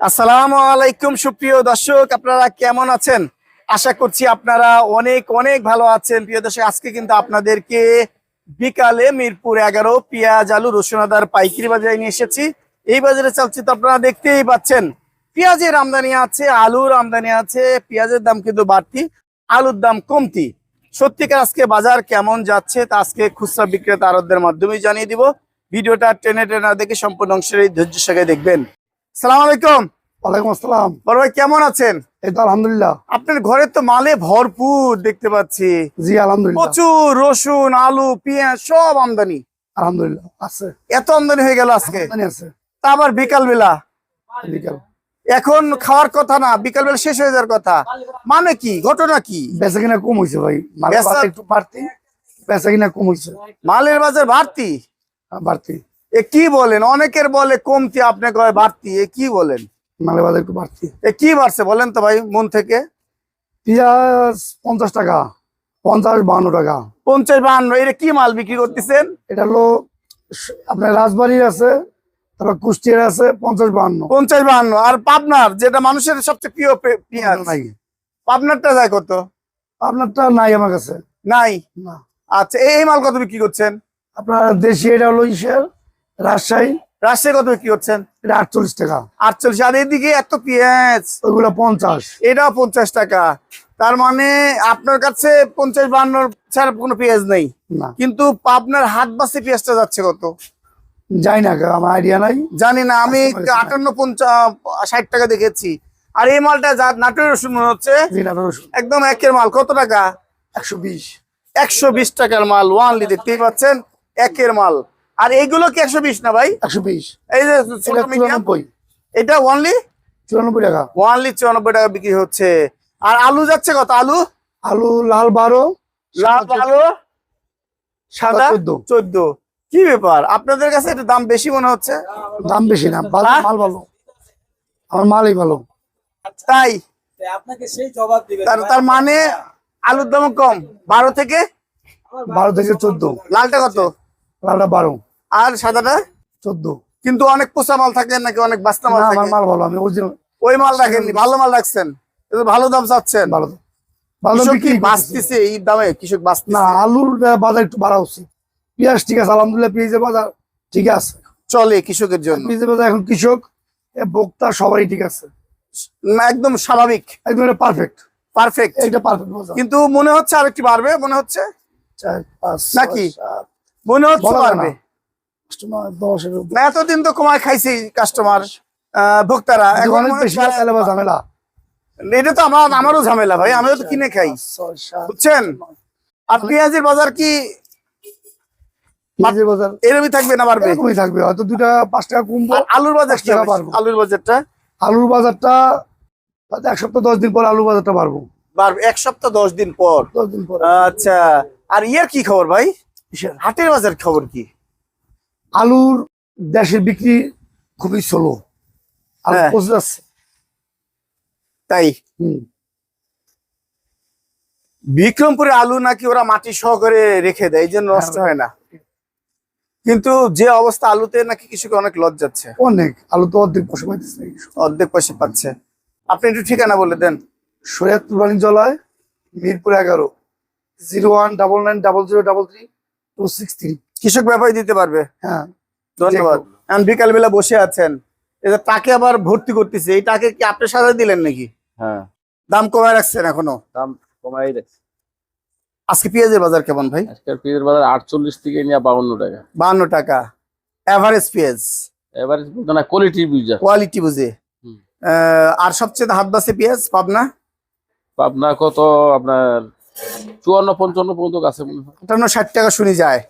আসসালামু আলাইকুম, সুপ্রিয় দর্শক, আপনারা কেমন আছেন? আশা করছি আপনারা অনেক অনেক ভালো আছেন। প্রিয় দর্শক, আজকে কিন্তু আপনাদেরকে বিকালে মিরপুর এগারো পেঁয়াজ, আলু, রসুন, আদার পাইকারি বাজারে নিয়ে এসেছি। এই বাজারে চলছে তো আপনারা দেখতেই পাচ্ছেন। পেঁয়াজের আমদানি আছে, আলুর আমদানি আছে, পেঁয়াজের দাম কিন্তু বাড়তি, আলুর দাম কমতি। সত্যিকার আজকে বাজার কেমন যাচ্ছে তা আজকে খুচরা বিক্রেতা আরবদের মাধ্যমে জানিয়ে দিব। ভিডিওটা টেনে টেনে দেখে সম্পূর্ণ অংশের এই ধৈর্য সঙ্গে দেখবেন। সালাম আলাইকুম। ওয়ালাইকুম আসসালাম। বড় ভাই কেমন আছেন? এই তো আলহামদুলিল্লাহ। আপনার ঘরে তো মালে ভরপুর দেখতে পাচ্ছি। জি আলহামদুলিল্লাহ। প্রচুর রসুন আলু পেঁয়াজ সব আমদানি। আলহামদুলিল্লাহ আছে। এত আমদানি হয়ে গেল আজকে। আছে। তা আবার বিকাল বেলা বিকাল। এখন খাওয়ার কথা না বিকাল বেলা শেষ হয়ে যাওয়ার কথা। মানে কি ঘটনা কি? বেচা কিনা কম হয়েছে ভাই। একটু বাড়তি বেচা কিনা কম হয়েছে মালের বাজার বাড়তি? বাড়তি। এ কি বলেন? অনেকের বলে কমতি আপনি কয় বাড়তি। এ কি বলেন? মালের বাজার একটু বাড়তি। এ কি বাড়ছে বলেন তো ভাই মন থেকে? পেঁয়াজ পঞ্চাশ টাকা পঞ্চাশ বান্ন টাকা। পঞ্চাশ বাহান্ন এটা কি মাল বিক্রি করতেছেন? এটা হলো আপনার রাজবাড়ির আছে তারপর কুষ্টিয়ার আছে পঞ্চাশ বান্ন। পঞ্চাশ বাহান্ন আর পাবনার যেটা মানুষের সবচেয়ে প্রিয় পেঁয়াজ। নাই। পাবনারটা যায় কত? পাবনারটা নাই আমার কাছে। নাই? না। আচ্ছা এই এই মাল কত বিক্রি করছেন? আপনার দেশি এটা হলো ইসের। রাজশাহী? রাজশাহী কত বিক্রি করছেন? এটা আটচল্লিশ টাকা। আটচল্লিশ আর এদিকে এত পেঁয়াজ? ওইগুলো পঞ্চাশ। এটাও পঞ্চাশ টাকা। তার মানে আপনার কাছে পঞ্চাশ বান্ন ছাড়া কোনো পেঁয়াজ নেই। না। কিন্তু আপনার হাত বাসে পেঁয়াজটা যাচ্ছে কত? যাই না আমার আইডিয়া নাই। জানি না আমি। আটান্ন পঞ্চাশ ষাট টাকা দেখেছি। আর এই মালটা যা নাটোরের রসুন মনে হচ্ছে? একদম একের মাল। কত টাকা? একশো বিশ। একশো বিশ টাকার মাল ওয়ানলি দেখতেই পাচ্ছেন? একের মাল। আর এইগুলো কি একশো বিশ না ভাই? একশো বিশ। এই যে চুরানব্বই। এটা ওয়ানলি চুরানব্বই টাকা। ওয়ানলি চুরানব্বই টাকা বিক্রি হচ্ছে। আর আলু যাচ্ছে কত? আলু? আলু লাল বারো লাল আলু সাদা চোদ্দ। চোদ্দ। কি ব্যাপার? আপনাদের কাছে এটা দাম বেশি মনে হচ্ছে? দাম বেশি না হ্যাঁ? মাল ভালো। আমার মালই ভালো। তাই? আপনাকে সেই জবাব দিবে। তার তার মানে আলুর দাম কম। বারো থেকে? বারো থেকে চোদ্দ। লালটা কত? লালটা বারো। আর সাদাটা? চোদ্দ। কিন্তু অনেক পোষা মাল থাকে নাকি অনেক বাস্তা মাল আমার থাকে? মাল ভালো আমি অরিজিনাল ওই মাল রাখেননি ভালো মাল রাখছেন। ভালো দাম চাচ্ছেন। ভালো ভালো কি বাঁচতেছে এই দামে? কৃষক না আলুর বাজার একটু বাড়া উচিত। পেঁয়াজ ঠিক আছে আলহামদুলিল্লাহ পেঁয়াজের বাজার ঠিক আছে। চলে কৃষকের জন্য। পেঁয়াজের বাজার এখন কৃষক এ ভোক্তা সবারই ঠিক আছে। না, একদম স্বাভাবিক। একদম পারফেক্ট পারফেক্ট পারফেক্ট কিন্তু মনে হচ্ছে আর একটু বাড়বে মনে হচ্ছে? নাকি? মনে হচ্ছে বাড়বে। না এতদিন তো কমায় খাইছি কাস্টমার ভোক্তারা। এখন ঝামেলা। এটা তো আমার আমারও ঝামেলা ভাই আমিও তো কিনে খাই। বুঝছেন? আর পেঁয়াজের বাজার কি? এরমই থাকবে না বাড়বে? থাকবে হয়তো দুটা পাঁচ টাকা কমবো আলুর বাজার টাকা হবে? আলুর বাজারটা? আলুর বাজারটা এক সপ্তাহ দশ দিন পর আলুর বাজারটা বাড়বো। বাড়বে এক সপ্তাহ দশ দিন পর? দশ দিন পর। আচ্ছা আর ইয়ার কি খবর ভাই? হাটের বাজার খবর কি? আলুর দেশের বিক্রি খুবই স্লো আলু হ্যাঁ। পচে যাচ্ছে তাই। বিক্রমপুরে আলু নাকি ওরা মাটি সহকারে রেখে দেয় এই জন্য নষ্ট হ্যাঁ। হয় না। কিন্তু যে অবস্থা আলুতে নাকি কৃষক অনেক লস যাচ্ছে অনেক। আলু তো অর্ধেক পয়সা পাইতেছে। অর্ধেক পয়সা পাচ্ছে। আপনি একটু ঠিকানা বলে দেন। শরীয়তপুর বাণিজ্যালয় মিরপুর এগারো zero one double nine double zero double three two six three. কৃষক ব্যাপারী দিতে পারবে। হ্যাঁ। ধন্যবাদ। এখন বিকাল বেলা বসে আছেন। এটা তাকে আবার ভর্তি করতেছে এই টাকে কি আপনি সাজা দিলেন নাকি? হ্যাঁ। দাম কমায় রাখছেন এখনও? দাম কমাই রাখছে। আজকে পেঁয়াজের বাজার কেমন ভাই? আজকের পেঁয়াজের বাজার আটচল্লিশ থেকে নিয়ে বাউন্ন টাকা। বাহান্ন টাকা। এভারেজ পেঁয়াজ। এভারেজ বলতে না কোয়ালিটি বুঝে। কোয়ালিটি বুঝে। আর সবচেয়ে হাত বাসে পেঁয়াজ পাবনা? পাবনা কত আপনার চুয়ান্ন পঞ্চান্ন পর্যন্ত আছে মনে হয়। আটান্ন ষাট টাকা শুনি যায়।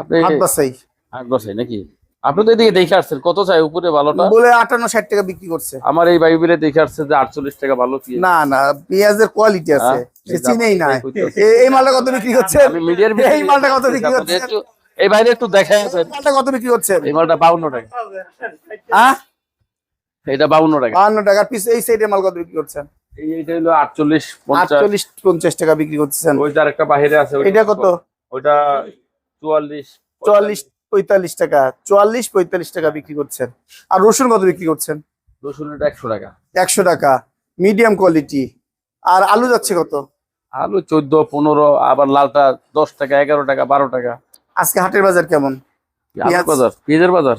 আপনি হাত বাসাই আট বছর নাকি? আপনি তো এদিকে দেখে আসছেন কত চাই উপরে ভালোটা? বলে আটান্ন ষাট টাকা বিক্রি করছে। আমার এই বাইবেলে দেখে আসছে যে আটচল্লিশ টাকা ভালো না না পেঁয়াজের কোয়ালিটি আছে। হ্যাঁ, সে চিনেই না। এই কইতেছে। এ- এই মালটা কত বিক্রি করছেন মিডিয়ার এই মালটা কত বিক্রি করছেন এই বাইরে একটু আছেন মালটা কত বিক্রি করছেন এই মালটা বাউন্ন টাকা। এটা বাউন্ন টাকা। বাহান্ন টাকার পিস এই সাইডের মাল কত বিক্রি করছেন? এইটা হলো আটচল্লিশ পঞ্চাশ। আটচল্লিশ পঞ্চাশ টাকা বিক্রি করতেছেন। ওইটা আরেকটা বাহিরে আছে ওইটা এটা কত? ওইটা চুয়াল্লিশ চুয়াল্লিশ পঁয়তাল্লিশ। টাকা চুয়াল্লিশ পঁয়তাল্লিশ টাকা বিক্রি করছেন। আর রসুন কত বিক্রি করছেন? রসুন একশো টাকা। একশো টাকা মিডিয়াম কোয়ালিটি। আর আলু যাচ্ছে কত? আলু চোদ্দ পনেরো আবার লালটা দশ টাকা এগারো টাকা বারো টাকা। আজকে হাটের বাজার কেমন? বাজার? পেঁয়াজের বাজার?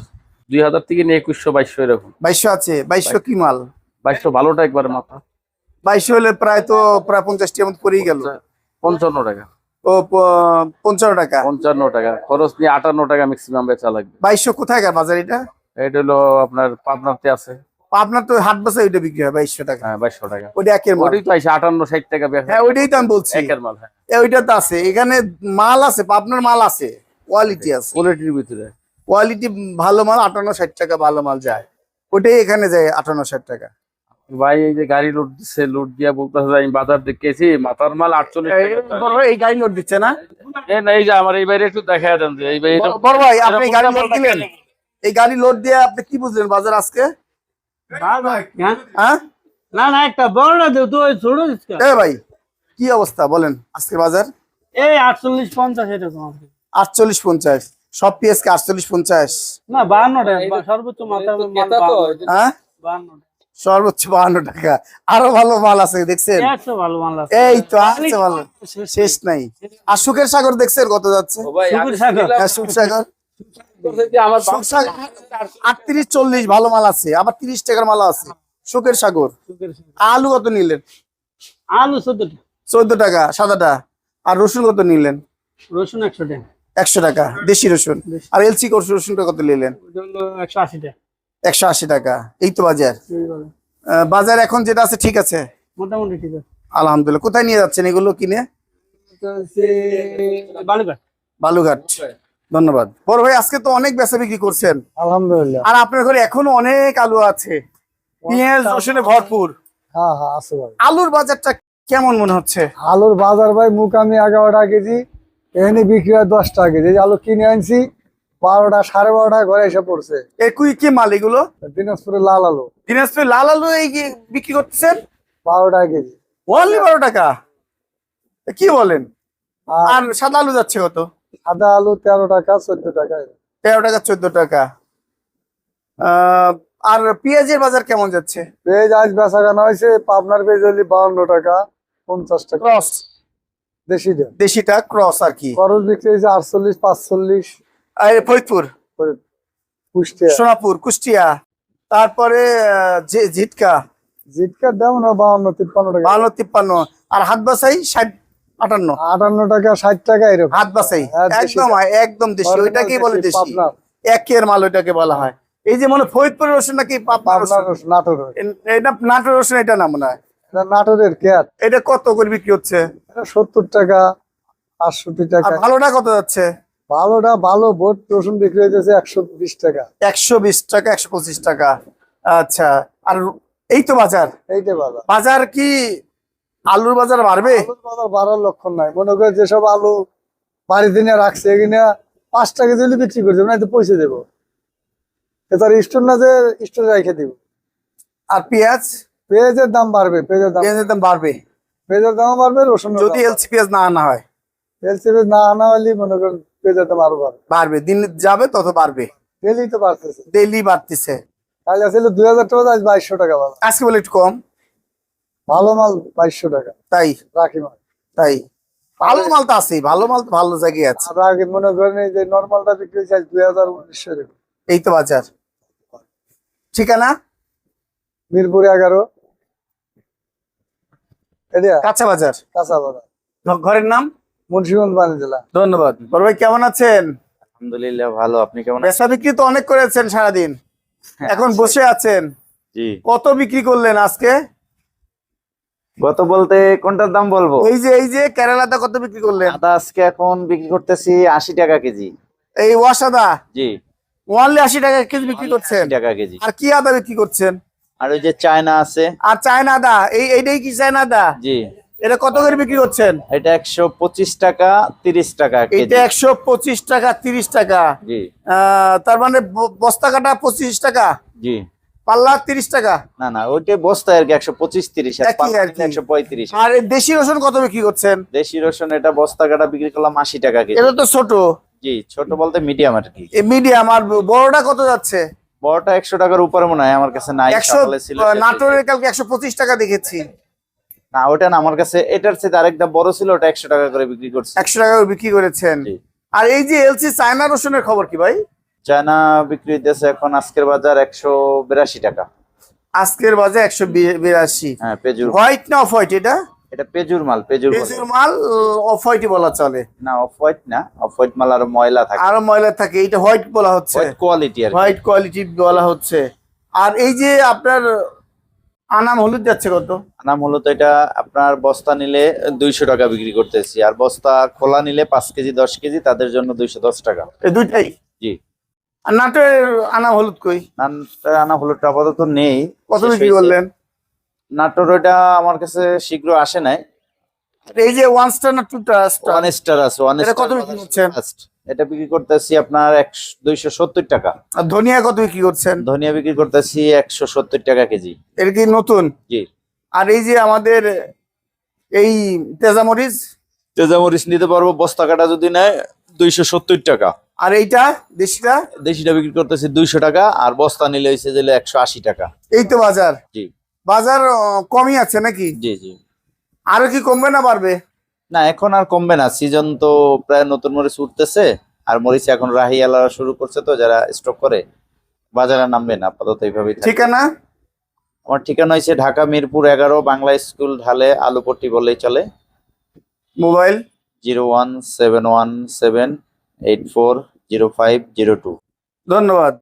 দুই হাজার থেকে নিয়ে একুশশো বাইশশো এরকম। বাইশশো আছে বাইশশো কি মাল? বাইশশো ভালোটা একবার মাথা। বাইশশো হলে প্রায় তো প্রায় পঞ্চাশটি এমন পরেই গেল। পঞ্চান্ন টাকা। পঞ্চান্ন টাকা। পঞ্চান্ন টাকা। খরচ নিয়ে আটান্ন টাকা ম্যাক্সিমাম বেচা লাগবে। বাইশশো কোথায় বাজার এটা? এটা হলো আপনার পাবনাতে আছে। আপনার তো হাট বাসে ওইটা বিক্রি হয় বাইশশো টাকা। হ্যাঁ বাইশশো টাকা। ওইটা একের মাল। ওটাই তো আছে আটান্ন ষাট টাকা হ্যাঁ ওইটাই তো আমি বলছি। একের মাল হ্যাঁ। ওইটা তো আছে। এখানে মাল আছে আপনার মাল আছে কোয়ালিটি আছে। কোয়ালিটির ভিতরে। কোয়ালিটি ভালো মাল আটান্ন ষাট টাকা ভালো মাল যায়। ওটাই এখানে যায় আটান্ন ষাট টাকা। ভাই এই যে গাড়ি লোড দিচ্ছে লোড দিয়া বলতেছে আমি বাজার দেখেছি মাথার মাল আটচল্লিশ এই, এই গাড়ি লোড দিচ্ছে না? এই যে আমার এই বাইরে একটু দেখা দেন যে এই বাইরে বড়- ভাই আপনি গাড়ি লোড দিলেন এই গাড়ি লোড দিয়ে আপনি কি বুঝলেন বাজার আজকে? হ্যাঁ? হ্যাঁ? না না একটা বড় না দেও তো ছোট এ ভাই কি অবস্থা বলেন আজকে বাজার? এই আটচল্লিশ পঞ্চাশ এটা তোমার আটচল্লিশ পঞ্চাশ সব পিএসকে আটচল্লিশ পঞ্চাশ। না বাহান্ন টাকা সর্বোচ্চ মাথা হ্যাঁ? বাহান্ন সর্বোচ্চ বাহান্ন টাকা। আরও ভালো মাল আছে দেখছেন? একশো ভালো মাল আছে। এই তো আছে ভালো শেষ নাই। আর সুখের সাগর দেখছেন কত যাচ্ছে? হ্যাঁ, সুখ সাগর। সাগর আটত্রিশ চল্লিশ ভালো মাল আছে। আবার তিরিশ টাকার মাল আছে। সুখের সাগর। আলু কত নিলেন? আলু চোদ্দ টাকা। চোদ্দ টাকা সাদাটা। আর রসুন কত নিলেন? রসুন একশো টাকা। একশো টাকা দেশি রসুন। আর এলসি রসুনটা কত নিলেন? একশো আশি টাকা। একশো আশি টাকা। এই তো বাজার। বাজার। এখন যেটা আছে ঠিক আছে? মোটামুটি ঠিক আছে। আলহামদুলিল্লাহ। কোথায় নিয়ে যাচ্ছেন এগুলো কিনে? বালুঘাট বালুঘাট ধন্যবাদ। বড় ভাই আজকে তো অনেক বেচা বিক্রি করছেন। আলহামদুলিল্লাহ। আর আপনার ঘরে এখনও অনেক আলু আছে। পেঁয়াজ রসুনে ভরপুর। হ্যাঁ হ্যাঁ আছে ভাই। আলুর বাজারটা কেমন মনে হচ্ছে? আলুর বাজার ভাই মুকামি এগারো টাকা কেজি এখানে বিক্রি হয় দশ টাকা কেজি আলু কিনে আনছি বারোটা সাড়ে বারোটা ঘরে এসে পড়ছে। একুই কি মাল এগুলো? দিনাজপুরে লাল আলু। দিনাজপুর লাল আলু এই কি বিক্রি করতেছেন? বারো টাকা কেজি। ওনলি বারো টাকা? কি বলেন? আর সাদা আলু যাচ্ছে কত? সাদা আলু তেরো টাকা চোদ্দ টাকা। তেরো টাকা চোদ্দ টাকা। আর পেঁয়াজের বাজার কেমন যাচ্ছে? পেঁয়াজ আজ বেচা কেনা হয়েছে পাবনার পেঁয়াজ হলে বাউন্ন টাকা পঞ্চাশ টাকা। ক্রস। দেশিটা দেশিটা ক্রস আর কি। খরচ বিক্রি হয়েছে আটচল্লিশ পাঁচচল্লিশ ফরিদপুর। কুষ্টিয়া। সোনাপুর কুষ্টিয়া। তারপরে ঝিটকা। জিটকার দাম না বাউন্ন তিপ্পান্ন টাকা? বাহান্ন তিপ্পান্ন। আর হাত বাসাই ষাট আটান্ন। আটান্ন টাকা ষাট টাকা এরকম। হাত বাসাই হ্যাঁ, একদম একদম দেশি। ওইটাকেই বলে দেশি, একের মাল ওইটাকে বলা হয়। এই যে মনে হয় ফরিদপুরের রসুন নাকি নাটোর এটা নাটোর রসুন এটা না মনে হয়? নাটোরের ক্যাট। এটা কত করে বিক্রি হচ্ছে? সত্তর টাকা আটষট্টি টাকা। ভালোটা কত যাচ্ছে? ভালোটা ভালো ভোট রসুন বিক্রি হইতেছে একশো বিশ টাকা। একশো বিশ টাকা একশো পঁচিশ টাকা। আচ্ছা আর এই তো বাজার? এইটা বাজার। বাজার কি আলুর বাজার বাড়বে? বাজার বাড়ার লক্ষণ নাই। মনে করে যেসব আলু বাড়িতে নিয়ে রাখছে এখানে পাঁচ টাকা দিলে বিক্রি করে দেবো না তো পয়সা দেবো। তার স্টোর না যে স্টোরে রেখে দিব। আর পেঁয়াজ? পেঁয়াজের দাম বাড়বে পেঁয়াজের দাম পেঁয়াজের দাম বাড়বে। পেঁয়াজের দাম বাড়বে রসুন যদি এলসি পেঁয়াজ না আনা হয়। এলসিপি না আনা হলে মনে করেন দাম আরও বাড়বে বাড়বে দিন যাবে তত বাড়বে। ডেলি তো বাড়তেছে। ডেইলি বাড়তেছে। তাহলে আসলে দুই হাজার টাকা আজ বাইশশো টাকা ভালো আজকে বলে একটু কম। ভালো মাল বাইশশো টাকা। তাই? রাখি মাল। তাই? ভালো মাল তো আছে ভালো মাল তো ভালো জায়গায় আছে। আগে মনে করেন এই যে নর্মালটা বিক্রি হয়েছে আজ দুই হাজার উনিশশো এই তো বাজার। ঠিকানা? মিরপুর এগারো। কাঁচা বাজার। কাঁচা বাজার। ঘরের নাম? মুন্সিগঞ্জ বাণী জেলা। ধন্যবাদ। বড় ভাই কেমন আছেন? আলহামদুলিল্লাহ ভালো আপনি কেমন বেচা বিক্রি তো অনেক করেছেন সারাদিন। এখন বসে আছেন। জি। কত বিক্রি করলেন আজকে? গত বলতে কোনটার দাম বলব? এই যে এই যে কেরালাতে কত বিক্রি করলেন? আদা আজকে এখন বিক্রি করতেছি আশি টাকা কেজি। এই ওয়াসাদা জি। ওয়ানলি আশি টাকা কেজি বিক্রি করছেন। টাকা কেজি। আর কি আদা বিক্রি করছেন? আর ওই যে চায়না আছে। আর চায়না আদা এই এইটাই কি চায়না আদা জি। এটা কত করে বিক্রি করছেন? এটা একশো পঁচিশ টাকা তিরিশ টাকা এটা একশো পঁচিশ টাকা তিরিশ টাকা। জি। তার মানে বস্তা কাটা পঁচিশ টাকা? জি। পাল্লা তিরিশ টাকা? না না ওইটা বস্তা আর কি একশো পঁচিশ তিরিশ পঁয়ত্রিশ। আর দেশি রসুন কত বিক্রি করছেন? দেশি রসুন এটা বস্তা কাটা বিক্রি করলাম আশি টাকা কেজি। এটা তো ছোট। জি ছোট বলতে মিডিয়াম আর কি। মিডিয়াম আর বড়টা কত যাচ্ছে? বড়টা একশো টাকার উপরে মনে হয় আমার কাছে নাই একশো নাটোরের কালকে একশো পঁচিশ টাকা দেখেছি। না ওটা না আমার কাছে এটার চেয়ে আরেকটা বড় ছিল ওটা একশো টাকা করে বিক্রি করছে। একশো টাকা করে বিক্রি করেছেন। আর এই যে এলসি চায়না রসুনের খবর কি ভাই? চায়না বিক্রি হইতেছে এখন আজকের বাজার একশো বিরাশি টাকা। আজকের বাজার একশো বিরাশি। হ্যাঁ পেজুর। হোয়াইট না অফ হোয়াইট এটা? এটা পেজুর মাল পেজুর পেজুর মাল অফ হোয়াইটই বলা চলে। না অফ হোয়াইট না অফ হোয়াইট মাল আর ময়লা থাকে। আরও ময়লা থাকে এটা হোয়াইট বলা হচ্ছে। হোয়াইট কোয়ালিটি আর হোয়াইট কোয়ালিটি বলা হচ্ছে। আর এই যে আপনার আনাম হলুদ যাচ্ছে কত? আনাম হলুদ এটা আপনার বস্তা নিলে দুইশো টাকা বিক্রি করতেছি আর বস্তা খোলা নিলে পাঁচ কেজি দশ কেজি তাদের জন্য দুইশো দশ টাকা। এই দুইটাই? জি। আর নাটোরের আনাম হলুদ কই? নানটা আনা হলুদটা আপাতত নেই। কত বিক্রি করলেন? নাটোর ওটা আমার কাছে শীঘ্র আসে নাই। এই যে ওয়ান স্টার না টু স্টার। ওয়ান স্টার আছে ওয়ান স্টার কত বিক্রি করছেন? এটা বিক্রি করতেছি আপনার দুইশো সত্তর টাকা। আর ধনিয়া কত বিক্রি করছেন? ধনিয়া বিক্রি করতেছি একশো সত্তর টাকা কেজি। এটা কি নতুন? জি। আর এই যে আমাদের এই তেজামরিচ? তেজামরিচ নিতে পারব বস্তা কাটা যদি নেয় দুইশো সত্তর টাকা। আর এইটা দেশিটা? দেশিটা বিক্রি করতেছি দুইশো টাকা আর বস্তা নিলে হয়েছে দিলে একশো আশি টাকা। এই তো বাজার? জি। বাজার কমই আছে নাকি? জি জি। আরও কি কমবে না বাড়বে? না এখন আর কমবে না। সিজন তো প্রায় নতুন মরিচ উঠতেছে আর মরিচ এখন রাহি আলা শুরু করছে তো যারা স্টক করে বাজারে নামবে না আপাতত এইভাবেই। ঠিকানা? আমার ঠিকানা হয়েছে ঢাকা মিরপুর এগারো বাংলা স্কুল ঢালে আলুপট্টি বললেই চলে। Mobile? Zero one seven one seven eight four zero five zero two. ধন্যবাদ।